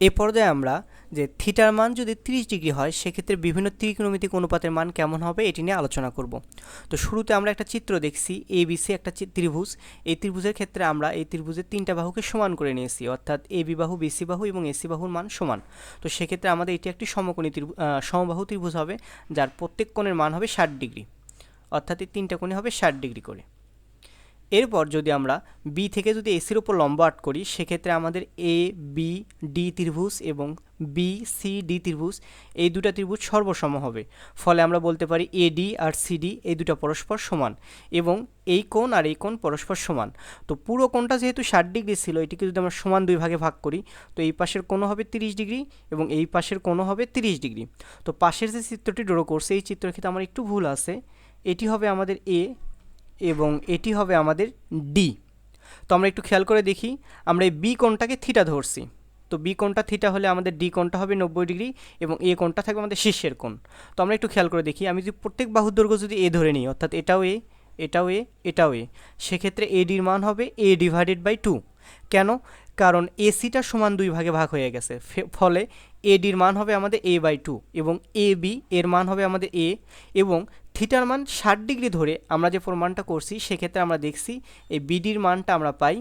এ পর্যায়ে আমরা যে থিটার মান যদি 30 ডিগ্রি হয়, সেক্ষেত্রে বিভিন্ন ত্রিকোণমিতিক অনুপাতের মান কেমন হবে এটি নিয়ে আলোচনা করব। তো শুরুতে আমরা একটা চিত্র দেখছি এ বিসি একটা ত্রিভুজ। এই ত্রিভুজের ক্ষেত্রে আমরা এই ত্রিভুজের তিনটা বাহুকে সমান করে নিয়েছি, অর্থাৎ এ বি বাহু বিসি বাহু এবং এসি বাহুর মান সমান। তো সেক্ষেত্রে আমাদের এটি একটি সমকোণী ত্রিভুজ সমবাহু ত্রিভুজ হবে, যার প্রত্যেক কোণের মান হবে ষাট ডিগ্রি। অর্থাৎ এই তিনটা কোণে হবে ষাট ডিগ্রি করে। এরপর যদি আমরা বি থেকে যদি এসির ওপর লম্ব আট করি, সেক্ষেত্রে আমাদের এ বি ডি ত্রিভুজ এবং বি সি ডি ত্রিভুজ, এই দুটো ত্রিভুজ সর্বসম হবে। ফলে আমরা বলতে পারি এডি আর সিডি এই দুটো পরস্পর সমান এবং এই কোণ আর এই কোণ পরস্পর সমান। তো পুরো কোণটা যেহেতু ষাট ডিগ্রি ছিল, এটিকে যদি আমরা সমান দুই ভাগে ভাগ করি, তো এই পাশের কোণ হবে তিরিশ ডিগ্রি এবং এই পাশের কোণ হবে তিরিশ ডিগ্রি। তো পাশের যে চিত্রটি ড্র করছে, এই চিত্রের ক্ষেত্রে আমার একটু ভুল আছে। এটি হবে আমাদের এ এবং এটি হবে আমাদের ডি তো আমরা একটু খেয়াল করে দেখি, আমরা এই বি কোণটাকে থিটা ধরছি। তো বি কোণটা থিটা হলে আমাদের ডি কোণটা হবে নব্বই ডিগ্রি এবং এ কোণটা থাকবে আমাদের শীর্ষের কোণ। তো আমরা একটু খেয়াল করে দেখি, আমি যদি প্রত্যেক বাহুর দৈর্ঘ্য যদি এ ধরে নিই, অর্থাৎ এটাও এ এটাও এ এটাও এ সেক্ষেত্রে এ ডির মান হবে এ ডিভাইডেড বাই টু কেন? কারণ এসিটা সমান দুই ভাগে ভাগ হয়ে গেছে। ফলে এডির মান হবে আমাদের এ বাই টু এবং এ বি এর মান হবে আমাদের এ এবং থিটার মান ষাট ডিগ্রি ধরে আমরা যে প্রমাণটা করছি, সেক্ষেত্রে আমরা দেখছি এই বিডির মানটা আমরা পাই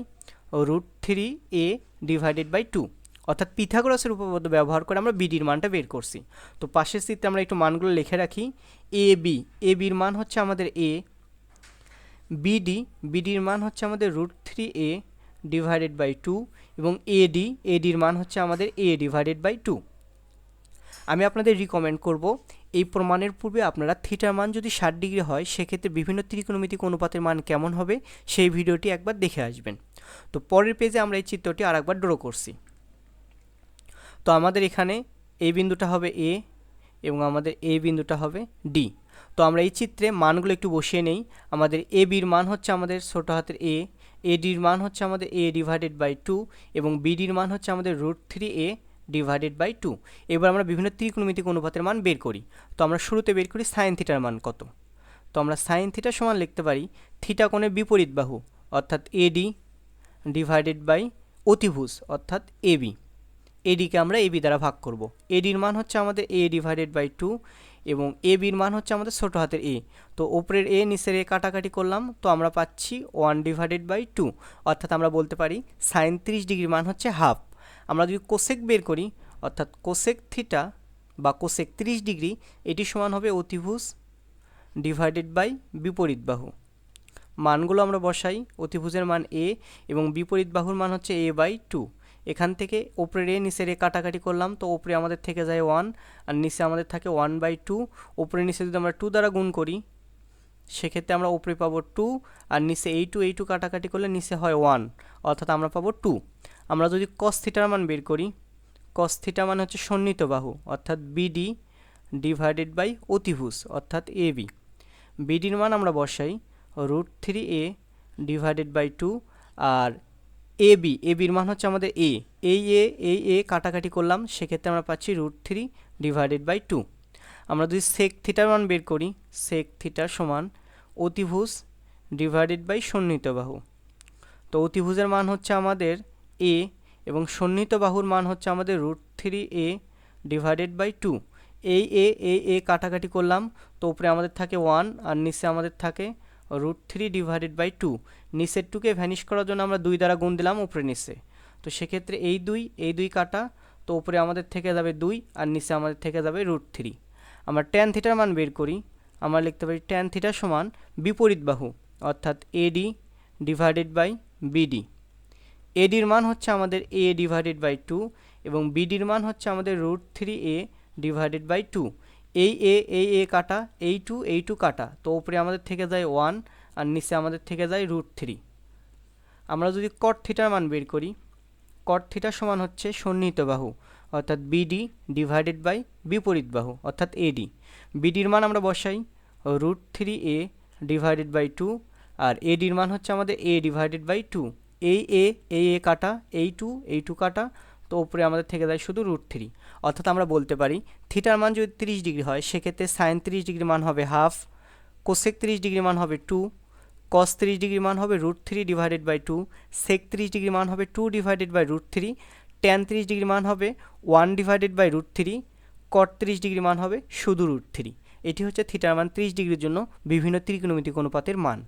root three a divided by two অর্থাৎ পিথাগোরাসের উপপাদ্য ব্যবহার করে আমরা বিডির মানটা বের করছি। তো পাশের চিত্রে আমরা একটু মানগুলো লিখে রাখি। এ বি এ বির মান হচ্ছে আমাদের এ বিডি বিডির মান হচ্ছে আমাদের root three a divided by two এবং এডি এডির মান হচ্ছে আমাদের এ ডিভাইডেড বাই টু আমি আপনাদের রিকমেন্ড করব এই প্রমাণের পূর্বে আপনারা থিটার মান যদি ষাট ডিগ্রি হয়, সেক্ষেত্রে বিভিন্ন ত্রিকোণমিতিক অনুপাতের মান কেমন হবে, সেই ভিডিওটি একবার দেখে আসবেন। তো পরের পেজে আমরা এই চিত্রটি আর একবার ড্র করছি। তো আমাদের এখানে এই বিন্দুটা হবে এ এবং আমাদের এ বিন্দুটা হবে ডি তো আমরা এই চিত্রে মানগুলো একটু বসিয়ে নেই। আমাদের এ বির মান হচ্ছে আমাদের ছোটো হাতের এ এডির মান হচ্ছে আমাদের এ ডিভাইডেড বাই টু এবং বিডির মান হচ্ছে আমাদের root three a divided by two এবার আমরা বিভিন্ন ত্রিকোণমিতিক অনুপাতের মান বের করি। তো আমরা শুরুতে বের করি সাইন থিটার মান কত? তো আমরা সাইন থিটা সমান লিখতে পারি থিটা কোণের বিপরীত বাহু, অর্থাৎ এডি ডিভাইডেড বাই অতিভুজ, অর্থাৎ এবি এডিকে আমরা এবি দ্বারা ভাগ করব। এডির মান হচ্ছে আমাদের এ ডিভাইডেড বাই টু এবং এ বির মান হচ্ছে আমাদের ছোটো হাতের এ তো ওপরের এ নিচের এ কাটাকাটি করলাম, তো আমরা পাচ্ছি ওয়ান ডিভাইডেড বাই টু অর্থাৎ আমরা বলতে পারি সাইন ত্রিশ ডিগ্রির মান হচ্ছে হাফ আমরা যদি কোসেক বের করি, অর্থাৎ কোসেক থিটা বা কোসেক ত্রিশ ডিগ্রি, এটি সমান হবে অতিভুজ ডিভাইডেড বাই বিপরীত বাহু। মানগুলো আমরা বসাই, অতিভুজের মান এ এবং বিপরীত বাহুর মান হচ্ছে এ বাই টু এখান থেকে ওপরে রে নিচে রে কাটাকাটি করলাম, তো ওপরে আমাদের থেকে যায় ওয়ান আর নিচে আমাদের থাকে ওয়ান বাই টু ওপরে নিচে যদি আমরা টু দ্বারা গুণ করি, সেক্ষেত্রে আমরা ওপরে পাবো টু আর নিচে এই টু এই টু কাটাকাটি করলে নিচে হয় ওয়ান অর্থাৎ আমরা পাবো টু আমরা যদি কস থিটার মান বের করি কস থিটা মানে হচ্ছে সন্নিহিত বাহু, অর্থাৎ বিডি ডিভাইডেড বাই অতিভুজ, অর্থাৎ এ বি বিডির মান আমরা বসাই root three a divided by two R A B A বির মান হচ্ছে আমাদের এ এই এ এই এ কাটাকাটি করলাম, সেক্ষেত্রে আমরা পাচ্ছি root three divided by two আমরা যদি সেক থিটার মান বের করি সেক থিটা সমান অতিভুজ ডিভাইডেড বাই সন্নিহিত বাহু। তো অতিভুজের মান হচ্ছে আমাদের এ এবং সন্নিহিত বাহুর মান হচ্ছে আমাদের root three a divided by two এই এ এই এ কাটাকাটি করলাম, তো উপরে আমাদের থাকে ওয়ান আর নিচে আমাদের থাকে root three divided by two নিচের টুকে ভ্যানিশ করার জন্য আমরা দুই দ্বারা গুণ দিলাম উপরে নিচে। তো সেক্ষেত্রে এই দুই এই দুই কাটা, তো উপরে আমাদের থেকে যাবে দুই আর নিচে আমাদের থেকে যাবে রুট থ্রি আমরা ট্যান থিটার মান বের করি, আমরা লিখতে পারি ট্যান থিটা সমান বিপরীত বাহু, অর্থাৎ এডি ডিভাইডেড বাই বিডি এডির মান হচ্ছে আমাদের এ ডিভাইডেড বাই টু এবং বিডির মান হচ্ছে আমাদের root three a divided by two এই এ এই এ কাটা, এই টু এই টু কাটা। তো উপরে আমাদের থেকে যায় ওয়ান আর নিচে আমাদের থেকে যায় রুট থ্রি আমরা যদি কট থিটার মান বের করি কট থিটা সমান হচ্ছে সন্নিহিত বাহু, অর্থাৎ বিডি ডিভাইডেড বাই বিপরীত বাহু, অর্থাৎ এডি বিডির মান আমরা বসাই root three a divided by two আর এডির মান হচ্ছে আমাদের এ ডিভাইডেড বাই টু এই এ এই এ কাটা, এই টু এই টু কাটা, তো উপরে আমাদের থেকে যায় শুধু রুট থ্রি। অর্থাৎ আমরা বলতে পারি, থিটার মান যদি তিরিশ ডিগ্রি হয়, সেক্ষেত্রে সাইন তিরিশ ডিগ্রি মান হবে হাফ, কোসেক তিরিশ ডিগ্রি মান হবে টু, কস তিরিশ ডিগ্রি মান হবে root three divided by two, sec তিরিশ ডিগ্রি মান হবে two divided by root three, tan তিরিশ ডিগ্রি মান হবে one divided by root three, cot তিরিশ ডিগ্রি মান হবে শুধু রুট থ্রি। এটি হচ্ছে থিটার মান তিরিশ ডিগ্রির জন্য বিভিন্ন ত্রিকোণমিতিক অনুপাতের মান।